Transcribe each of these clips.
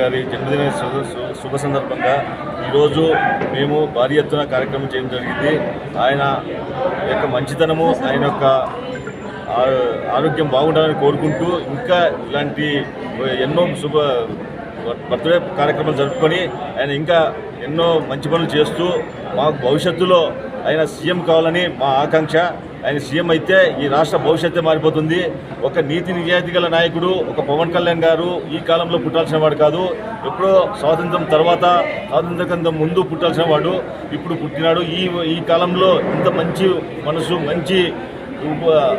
గారి జన్మదిన శుభ సందర్భంగా ఈరోజు మేము భారీ ఎత్తున కార్యక్రమం చేయడం జరిగింది. ఆయన యొక్క మంచితనము ఆయన యొక్క ఆరోగ్యం బాగుండాలని కోరుకుంటూ ఇంకా ఇలాంటి ఎన్నో శుభ బర్త్డే కార్యక్రమాలు జరుపుకొని ఆయన ఇంకా ఎన్నో మంచి పనులు చేస్తూ మాకు భవిష్యత్తులో ఆయన సీఎం కావాలని మా ఆకాంక్ష. ఆయన సీఎం అయితే ఈ రాష్ట్ర భవిష్యత్తే మారిపోతుంది. ఒక నీతి నిజాయితీ గల నాయకుడు ఒక పవన్ కళ్యాణ్ గారు ఈ కాలంలో పుట్టాల్సిన వాడు కాదు. ఎప్పుడో స్వాతంత్రం తర్వాత స్వాతంత్రం ముందు పుట్టాల్సిన వాడు ఇప్పుడు పుట్టినాడు. ఈ ఈ కాలంలో ఇంత మంచి మనసు మంచి ఉప-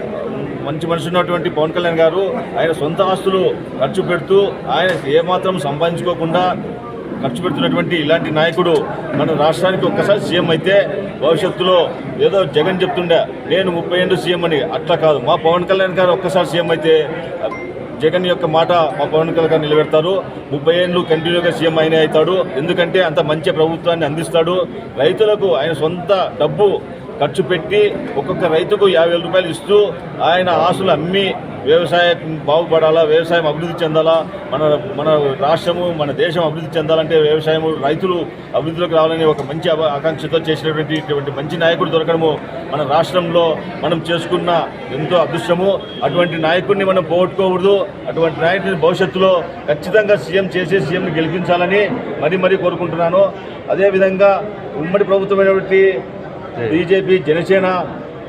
మంచి మనిషి ఉన్నటువంటి పవన్ కళ్యాణ్ గారు ఆయన సొంత ఆస్తులు ఖర్చు పెడుతూ ఆయన ఏమాత్రం సంపాదించుకోకుండా ఖర్చు పెడుతున్నటువంటి ఇలాంటి నాయకుడు మన రాష్ట్రానికి ఒక్కసారి సీఎం అయితే భవిష్యత్తులో ఏదో జగన్ చెప్తుండే నేను ముప్పై ఏళ్ళు సీఎం అని. అట్లా కాదు. మా పవన్ కళ్యాణ్ గారు ఒక్కసారి సీఎం అయితే జగన్ యొక్క మాట మా పవన్ కళ్యాణ్ గారు నిలబెడతారు. ముప్పై ఏళ్ళు కంటిన్యూగా సీఎం అయిన అవుతాడు. ఎందుకంటే అంత మంచి ప్రభుత్వాన్ని అందిస్తాడు. రైతులకు ఆయన సొంత డబ్బు ఖర్చు పెట్టి ఒక్కొక్క రైతుకు యాభై వేల రూపాయలు ఇస్తూ ఆయన ఆస్తులు అమ్మి వ్యవసాయం బాగుపడాలా వ్యవసాయం అభివృద్ధి చెందాలా మన మన రాష్ట్రము మన దేశం అభివృద్ధి చెందాలంటే వ్యవసాయం రైతులు అభివృద్ధిలోకి రావాలని ఒక మంచి ఆకాంక్షతో చేసినటువంటి ఇటువంటి మంచి నాయకుడు దొరకడము మన రాష్ట్రంలో మనం చేసుకున్న ఎంతో అదృష్టము. అటువంటి నాయకుడిని మనం పోగొట్టుకోకూడదు. అటువంటి నాయకుడిని భవిష్యత్తులో ఖచ్చితంగా సీఎం చేసే సీఎంని గెలిపించాలని మరీ మరీ కోరుకుంటున్నాను. అదేవిధంగా ఉమ్మడి ప్రభుత్వమైనటువంటి బీజేపీ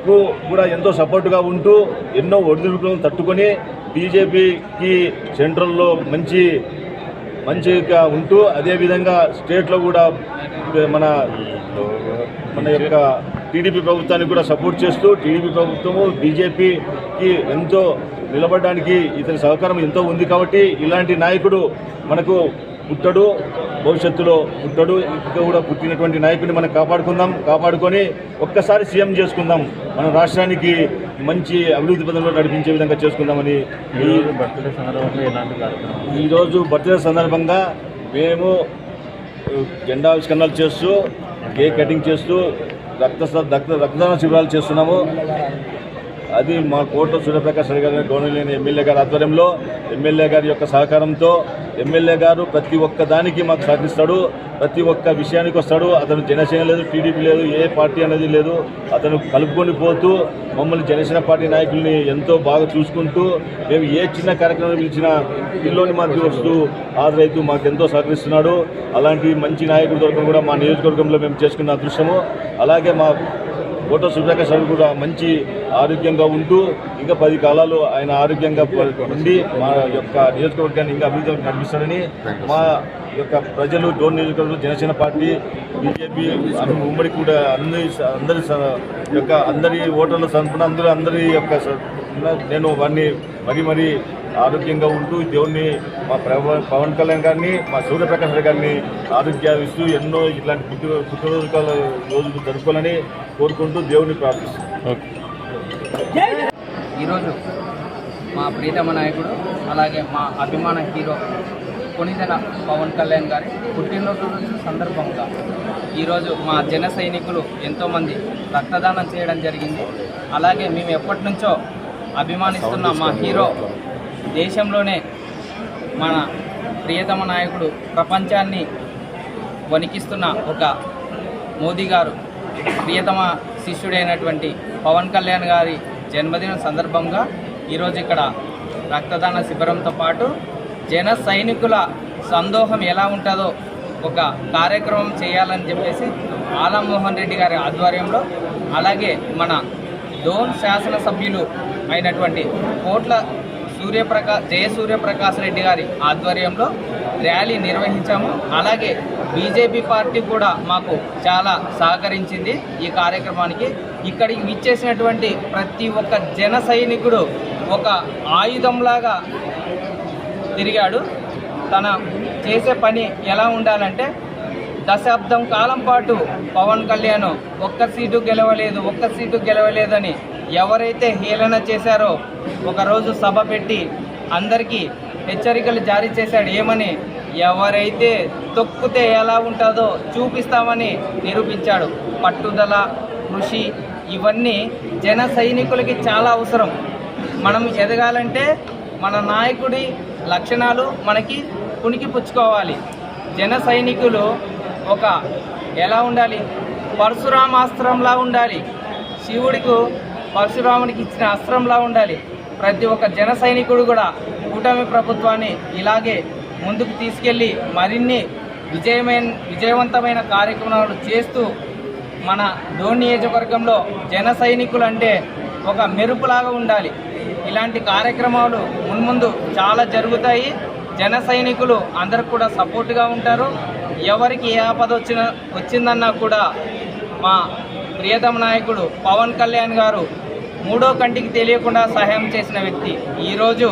కు కూడా ఎంతో సపోర్టుగా ఉంటూ ఎన్నో ఒడిదుడుకులను తట్టుకొని బీజేపీకి సెంట్రల్లో మంచి మంచిగా ఉంటూ అదేవిధంగా స్టేట్లో కూడా మన మన యొక్క టీడీపీ ప్రభుత్వానికి కూడా సపోర్ట్ చేస్తూ టీడీపీ ప్రభుత్వము బీజేపీకి ఎంతో నిలబడడానికి ఇతని సహకారం ఎంతో ఉంది కాబట్టి ఇలాంటి నాయకుడు మనకు పుట్టడు. భవిష్యత్తులో పుట్టడు ఇంకా కూడా పుట్టినటువంటి నాయకుడిని మనం కాపాడుకుందాం. కాపాడుకొని ఒక్కసారి సీఎం చేసుకుందాం. మన రాష్ట్రానికి మంచి అభివృద్ధి పదంలో నడిపించే విధంగా చేసుకుందామని ఈ బర్త్డే సందర్భంగా ఎలాంటి కార్యక్రమం ఈరోజు బర్త్డే సందర్భంగా మేము జెండా ఆవిష్కరణలు చేస్తూ కేక్ కటింగ్ చేస్తూ రక్త రక్త రక్తదాన శిబిరాలు చేస్తున్నాము. అది మా కోట సూర్యప్రకాష్ రెడ్డి గారి గౌరవనీయ ఎమ్మెల్యే గారి ఆధ్వర్యంలో ఎమ్మెల్యే గారి యొక్క సహకారంతో ఎమ్మెల్యే గారు ప్రతి ఒక్క దానికి మాకు సహకరిస్తాడు ప్రతి ఒక్క విషయానికి వస్తాడు. అతను జనసేన లేదు టీడీపీ లేదు ఏ పార్టీ అనేది లేదు. అతను కలుపుకొని పోతూ మమ్మల్ని జనసేన పార్టీ నాయకుల్ని ఎంతో బాగా చూసుకుంటూ మేము ఏ చిన్న కార్యక్రమం పిలిచినా పిల్లోని మాకు వస్తూ హాజరైతూ మాకు ఎంతో సహకరిస్తున్నాడు. అలాంటి మంచి నాయకుడు దొరకడం కూడా మా నియోజకవర్గంలో మేము చేసుకున్న అదృష్టము. అలాగే మా ఫోటో సుప్రకాష్ గారు కూడా మంచి ఆరోగ్యంగా ఉంటూ ఇంకా పది కాలాలు ఆయన ఆరోగ్యంగా ఉండి మా యొక్క నియోజకవర్గాన్ని ఇంకా అభివృద్ధి నడిపిస్తాడని మా యొక్క ప్రజలు డోన్ నియోజకవర్గం జనసేన పార్టీ బీజేపీ ఉమ్మడి కూడా అందరి అందరి యొక్క అందరి ఓటర్ల తరపున అందరూ అందరి యొక్క నేను వారిని మరీ మరీ ఆరోగ్యంగా ఉంటూ దేవుణ్ణి మా ప్రవ- పవన్ కళ్యాణ్ గారిని మా సూర్యప్రకాష్ గారిని ఆరోగ్యాలు ఎన్నో ఇట్లాంటి పుట్టు పుట్టినరోజు రోజులు జరుపుకోవాలని కోరుకుంటూ దేవుణ్ణి ప్రార్థిస్తున్నాను ఈరోజు మా ప్రీతమ నాయకుడు అలాగే మా అభిమాన హీరో కొనిదెల పవన్ కళ్యాణ్ గారి పుట్టినరోజు సందర్భంగా ఈరోజు మా జన సైనికులు ఎంతోమంది రక్తదానం చేయడం జరిగింది. అలాగే మేము ఎప్పటి నుంచో అభిమానిస్తున్న మా హీరో దేశంలోనే మన ప్రియతమ నాయకుడు ప్రపంచాన్ని వణికిస్తున్న ఒక మోదీ గారు ప్రియతమ శిష్యుడైనటువంటి పవన్ కళ్యాణ్ గారి జన్మదినం సందర్భంగా ఈరోజు ఇక్కడ రక్తదాన శిబిరంతో పాటు జన సైనికుల సందోహం ఎలా ఉంటుందో ఒక కార్యక్రమం చేయాలని చెప్పేసి ఆలామోహన్ రెడ్డి గారి ఆధ్వర్యంలో అలాగే మన డోన్ శాసనసభ్యులు అయినటువంటి కోట్ల సూర్యప్రకాశ్ జయ సూర్యప్రకాష్ రెడ్డి గారి ఆధ్వర్యంలో ర్యాలీ నిర్వహించాము. అలాగే బీజేపీ పార్టీ కూడా మాకు చాలా సహకరించింది ఈ కార్యక్రమానికి. ఇక్కడికి విచ్చేసినటువంటి ప్రతి ఒక్క జన సైనికుడు ఒక ఆయుధంలాగా తిరిగాడు. తన చేసే పని ఎలా ఉండాలంటే దశాబ్దం కాలం పాటు పవన్ కళ్యాణ్ ఒక్క సీటు గెలవలేదు ఒక్క సీటు గెలవలేదని ఎవరైతే హేళన చేశారో ఒకరోజు సభ పెట్టి అందరికీ హెచ్చరికలు జారీ చేశాడు. ఏమని? ఎవరైతే తొక్కితే ఎలా ఉంటుందో చూపిస్తామని నిరూపించాడు. పట్టుదల కృషి ఇవన్నీ జన సైనికులకి చాలా అవసరం. మనం ఎదగాలంటే మన నాయకుడి లక్షణాలు మనకి పుణికి పుచ్చుకోవాలి. జన సైనికులు ఒక ఎలా ఉండాలి? పరశురామాస్త్రంలా ఉండాలి. శివుడికి పరశురామునికి ఇచ్చిన అస్త్రంలా ఉండాలి. ప్రతి ఒక్క జన సైనికుడు కూడా కూటమి ప్రభుత్వాన్ని ఇలాగే ముందుకు తీసుకెళ్ళి మరిన్ని విజయమైన విజయవంతమైన కార్యక్రమాలు చేస్తూ మన డోన్ నియోజకవర్గంలో జన సైనికులు అంటే ఒక మెరుపులాగా ఉండాలి. ఇలాంటి కార్యక్రమాలు మున్ముందు చాలా జరుగుతాయి. జన సైనికులు అందరికి కూడా సపోర్ట్గా ఉంటారు. ఎవరికి ఏ ఆపద వచ్చిన వచ్చిందన్నా కూడా మా ప్రియతమ నాయకుడు పవన్ కళ్యాణ్ గారు మూడో కంటికి తెలియకుండా సహాయం చేసిన వ్యక్తి. ఈరోజు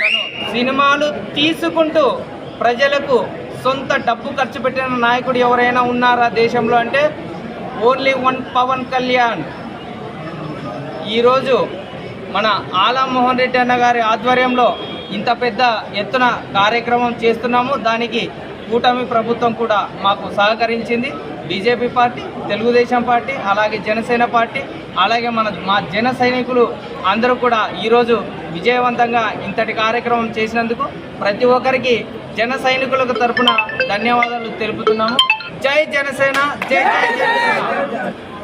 తను సినిమాలు తీసుకుంటూ ప్రజలకు సొంత డబ్బు ఖర్చు పెట్టిన నాయకుడు ఎవరైనా ఉన్నారా దేశంలో అంటే ఓన్లీ వన్ పవన్ కళ్యాణ్. ఈరోజు మన ఆలా మోహన్ రెడ్డి అన్న గారి ఆధ్వర్యంలో ఇంత పెద్ద ఎత్తున కార్యక్రమం చేస్తున్నాము. దానికి కూటమి ప్రభుత్వం కూడా మాకు సహకరించింది. బీజేపీ పార్టీ తెలుగుదేశం పార్టీ అలాగే జనసేన పార్టీ అలాగే మన మా జన సైనికులు అందరూ కూడా ఈరోజు విజయవంతంగా ఇంతటి కార్యక్రమం చేసినందుకు ప్రతి ఒక్కరికి జన సైనికులకు తరపున ధన్యవాదాలు తెలుపుతున్నాము. జై జనసేన జై జై జనసేన.